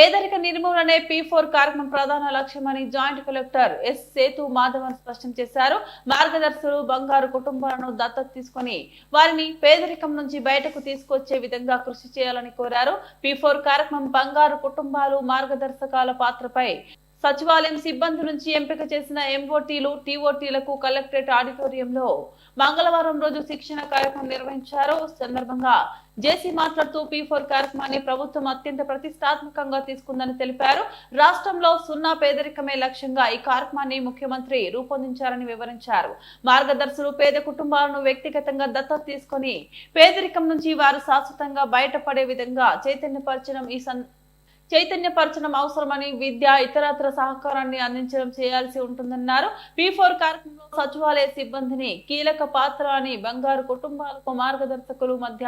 పేదరిక నిర్మూలనే P four కార్యక్రమం ప్రధాన లక్ష్యమని joint collector S Sethu Madhavan స్పష్టం చేశారు. మార్గదర్శులు బంగారు కుటుంబాలను దత్తత తీసుకొని వారిని పేదరికం నుంచి బయటకు తీసుకొచ్చే విధంగా కృషి చేయాలని కోరారు. పీ ఫోర్ కార్యక్రమం బంగారు కుటుంబాలు మార్గదర్శకాల పాత్రపై సచివాలయం సిబ్బంది నుంచి ఎంపిక చేసిన ఎంఓటీలు టీఓటీలకు కలెక్టరేట్ ఆడిటోరియంలో మంగళవారం రోజు శిక్షణ కార్యక్రమం నిర్వహించారు. సందర్భంగా జేసీ మాట్లాడుతూ పీ ఫోర్ కార్యక్రమాన్ని ప్రభుత్వం అత్యంత ప్రతిష్టాత్మకంగా తీసుకుందని తెలిపారు. రాష్ట్రంలో సున్నా పేదరికమే లక్ష్యంగా ఈ కార్యక్రమాన్ని ముఖ్యమంత్రి రూపొందించారని వివరించారు. మార్గదర్శులు పేద కుటుంబాలను వ్యక్తిగతంగా దత్తత తీసుకొని పేదరికం నుంచి వారు శాశ్వతంగా బయటపడే విధంగా చైతన్యపరచడం ఈ చైతన్యపరచడం అవసరమని విద్య ఇతరత్ర సహకారాన్ని అందించడం చేయాల్సి ఉంటుందన్నారు. పి ఫోర్ కార్యక్రమంలో సచివాలయ సిబ్బందిని కీలక పాత్ర అని బంగారు కుటుంబాలకు మార్గదర్శకులు మధ్య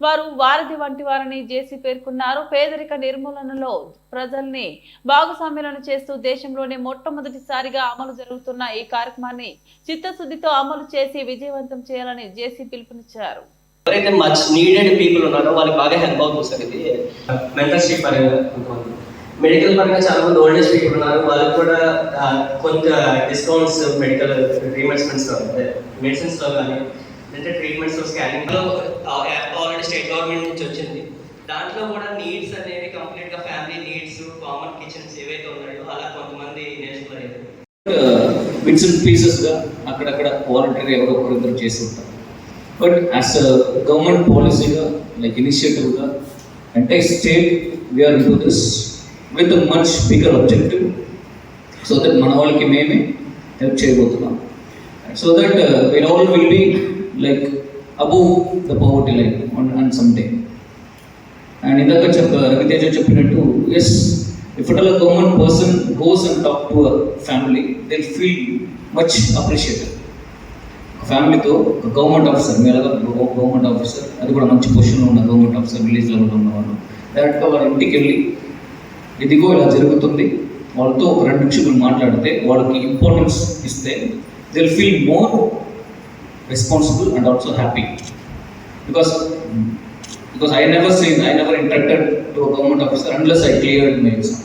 వారు వారధి వంటి వారని జేసీ పేర్కొన్నారు. పేదరిక నిర్మూలనలో ప్రజల్ని భాగస్వామ్యులను చేస్తూ దేశంలోనే మొట్టమొదటిసారిగా అమలు జరుగుతున్న ఈ కార్యక్రమాన్ని చిత్తశుద్ధితో అమలు చేసి విజయవంతం చేయాలని జేసీ పిలుపునిచ్చారు. ఎవరైతే మచ్ నీడెడ్ పీపుల్ ఉన్నారో వాళ్ళకి బాగా హెల్ప్ అవుతుంది సార్ ఇది. మెంటర్షిప్ పరంగా మెడికల్ పరంగా చాలా మంది ఓల్డ్ ఏజ్ పీపుల్ ఉన్నారు. వాళ్ళకి కూడా కొంత డిస్కౌంట్స్ మెడికల్ మెడిసిన్స్లో కానీ అంటే ట్రీట్మెంట్స్లో స్కానింగ్లో ఆల్రెడీ స్టేట్ గవర్నమెంట్ నుంచి వచ్చింది. దాంట్లో కూడా నీడ్స్ అనేవి కంప్లీట్గా ఫ్యామిలీ నీడ్స్ కామన్ కిచెన్స్ ఏవైతే ఉన్నాయో అలా కొంతమంది నేర్చుకోలేదు. బిట్స్ అండ్ పీసెస్గా అక్కడక్కడ వాలంటరీ ఎవరో ఒకరు ఇద్దరు చేసి ఉంటారు. బట్ యాజ్ అ గవర్నమెంట్ పాలసీగా లైక్ ఇనిషియేటివ్గా అంటే state we're do this with much bigger objective so that మన వాళ్ళకి మేమే హెల్ప్ చేయబోతున్నాం. So that we're all will be like above the poverty line on some day and ఇందాక చెప్ప రవితేజ చెప్పినట్టు yes if it all government person goes and talk to a family they feel much appreciated ఫ్యామిలీతో ఒక government officer మీరు government officer అది కూడా మంచి పొజిషన్లో ఉన్న గవర్నమెంట్ ఆఫీసర్ విలేజ్లో కూడా ఉన్నవాళ్ళు. డైరెక్ట్గా వాళ్ళ ఇంటికి వెళ్ళి ఇదిగో ఇలా జరుగుతుంది. వాళ్ళతో ఒక రెండు నిమిషాలు మాట్లాడితే వాళ్ళకి ఇంపార్టెన్స్ ఇస్తే they feel more responsible and also happy because because I never seen I never interacted to government officer unless I clear my exam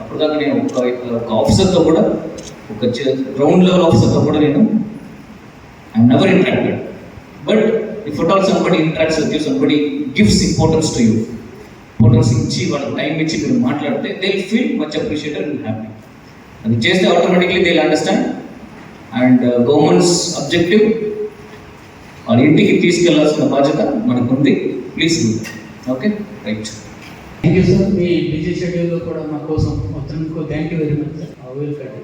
అప్పుడు దాకా నేను ఒక ఒక ఆఫీసర్తో కూడా ఒక గ్రౌండ్ లెవెల్ ఆఫీసర్తో కూడా నేను I never interacted but if at all somebody interacts with you somebody gives importance to you importance ఇచ్చి వాళ్ళకి టైం ఇచ్చి మీరు మాట్లాడితే they feel much appreciated and happy అది చేస్తే automatically they understand and government's objective వాళ్ళ ఇంటికి తీసుకెళ్ళాల్సిన బాధ్యత మనకు ఉంది please okay right thank you sir me busy షెడ్యూల్లో కూడా మా కోసం వచ్చినందుకు thank you very much sir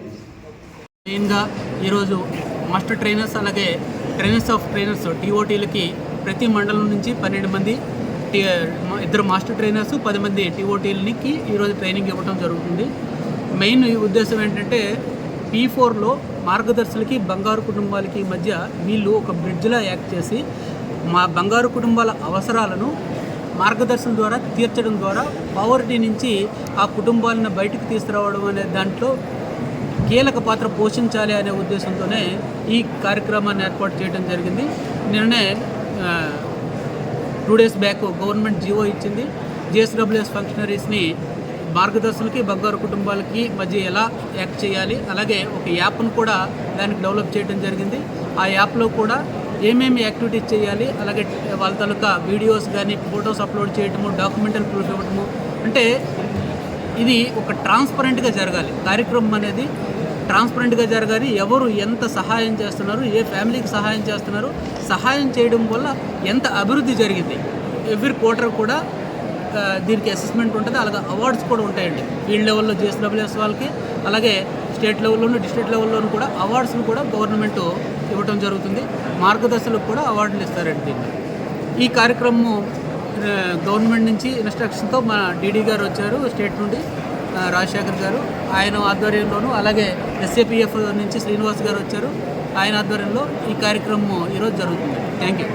మెయిన్గా ఈరోజు మాస్టర్ ట్రైనర్స్ అలాగే ట్రైనర్స్ ఆఫ్ ట్రైనర్స్ టీఓటీలకి ప్రతి మండలం నుంచి పన్నెండు మంది ఇద్దరు మాస్టర్ ట్రైనర్స్ పది మంది టీఓటీలకి ఈరోజు ట్రైనింగ్ ఇవ్వడం జరుగుతుంది. మెయిన్ ఉద్దేశం ఏంటంటే పీ ఫోర్లో మార్గదర్శులకి బంగారు కుటుంబాలకి మధ్య వీళ్ళు ఒక బ్రిడ్జ్లా యాక్ట్ చేసి మా బంగారు కుటుంబాల అవసరాలను మార్గదర్శనం ద్వారా తీర్చడం ద్వారా పవర్టీ నుంచి ఆ కుటుంబాలను బయటకు తీసుకురావడం అనే దాంట్లో కీలక పాత్ర పోషించాలి అనే ఉద్దేశంతోనే ఈ కార్యక్రమాన్ని ఏర్పాటు చేయడం జరిగింది. నిన్ననే two days back government GO ఇచ్చింది. జిఎస్డబ్ల్యూఎస్ ఫంక్షనరీస్ని మార్గదర్శనకి బంగారు కుటుంబాలకి మధ్య ఎలా యాక్ట్ చేయాలి అలాగే ఒక యాప్ను కూడా దానికి డెవలప్ చేయడం జరిగింది. ఆ యాప్లో కూడా ఏమేమి యాక్టివిటీస్ చేయాలి అలాగే వాళ్ళ తాలూకా వీడియోస్ కానీ ఫొటోస్ అప్లోడ్ చేయడము డాక్యుమెంటల్ ప్రూఫ్ ఇవ్వటము. అంటే ఇది ఒక ట్రాన్స్పరెంట్గా జరగాలి. కార్యక్రమం అనేది ట్రాన్స్పరెంట్గా జరగాలి. ఎవరు ఎంత సహాయం చేస్తున్నారు ఏ ఫ్యామిలీకి సహాయం చేస్తున్నారు సహాయం చేయడం వల్ల ఎంత అభివృద్ధి జరిగింది. ఎవ్రీ క్వార్టర్ కూడా దీనికి అసెస్మెంట్ ఉంటుంది. అలాగే అవార్డ్స్ కూడా ఉంటాయండి. ఫీల్డ్ లెవెల్లో జేసీడబ్ల్యూఎస్ వాళ్ళకి అలాగే స్టేట్ లెవెల్లోనూ డిస్ట్రిక్ట్ లెవెల్లోనూ కూడా అవార్డ్స్ను కూడా గవర్నమెంట్ ఇవ్వడం జరుగుతుంది. మార్గదర్శకులకు కూడా అవార్డులు ఇస్తారండి దీన్ని. ఈ కార్యక్రమం గవర్నమెంట్ నుంచి ఇన్స్ట్రక్షన్తో మా డీడీ గారు వచ్చారు స్టేట్ నుండి. రాజశేఖర్ గారు ఆయన ఆధ్వర్యంలోనూ అలాగే ఎస్ఏపిఎఫ్ నుంచి శ్రీనివాస్ గారు వచ్చారు. ఆయన ఆధ్వర్యంలో ఈ కార్యక్రమం ఈరోజు జరుగుతుంది. Thank you